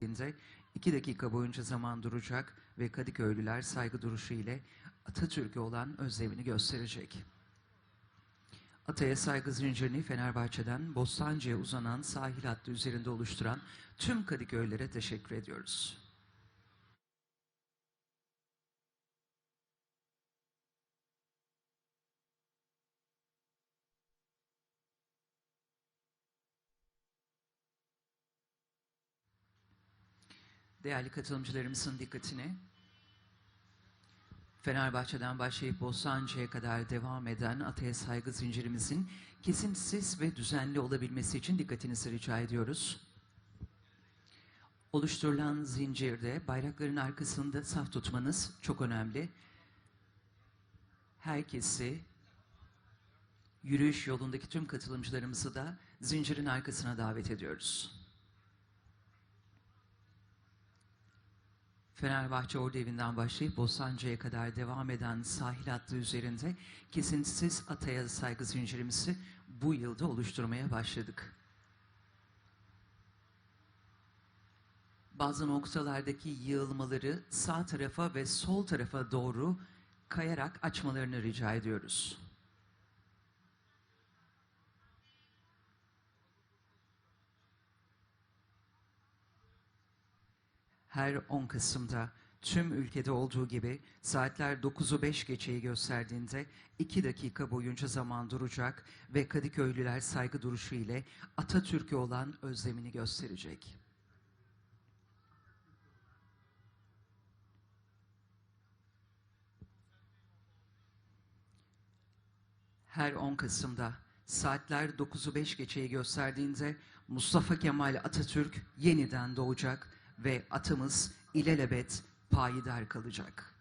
gösterdiğinde iki dakika boyunca zaman duracak ve Kadıköylüler saygı duruşu ile Atatürk'e olan özlemini gösterecek. Ataya saygı zincirini Fenerbahçe'den Bostancı'ya uzanan sahil hattı üzerinde oluşturan tüm Kadıköylülere teşekkür ediyoruz. Değerli katılımcılarımızın dikkatini Fenerbahçe'den başlayıp Bostancı'ya kadar devam eden Ataya saygı zincirimizin kesintisiz ve düzenli olabilmesi için dikkatinizi rica ediyoruz. Oluşturulan zincirde bayrakların arkasında saf tutmanız çok önemli. Herkesi, yürüyüş yolundaki tüm katılımcılarımızı da zincirin arkasına davet ediyoruz. Fenerbahçe Ordu evinden başlayıp Bostancı'ya kadar devam eden sahil hattı üzerinde kesintisiz ataya saygı zincirimizi bu yılda oluşturmaya başladık. Bazı noktalardaki yığılmaları sağ tarafa ve sol tarafa doğru kayarak açmalarını rica ediyoruz. Her 10 Kasım'da tüm ülkede olduğu gibi saatler 9'u 5 geçeyi gösterdiğinde 2 dakika boyunca zaman duracak ve Kadıköylüler saygı duruşu ile Atatürk'e olan özlemini gösterecek. Her 10 Kasım'da saatler 9'u 5 geçeyi gösterdiğinde Mustafa Kemal Atatürk yeniden doğacak ve atımız ilelebet payidar kalacak.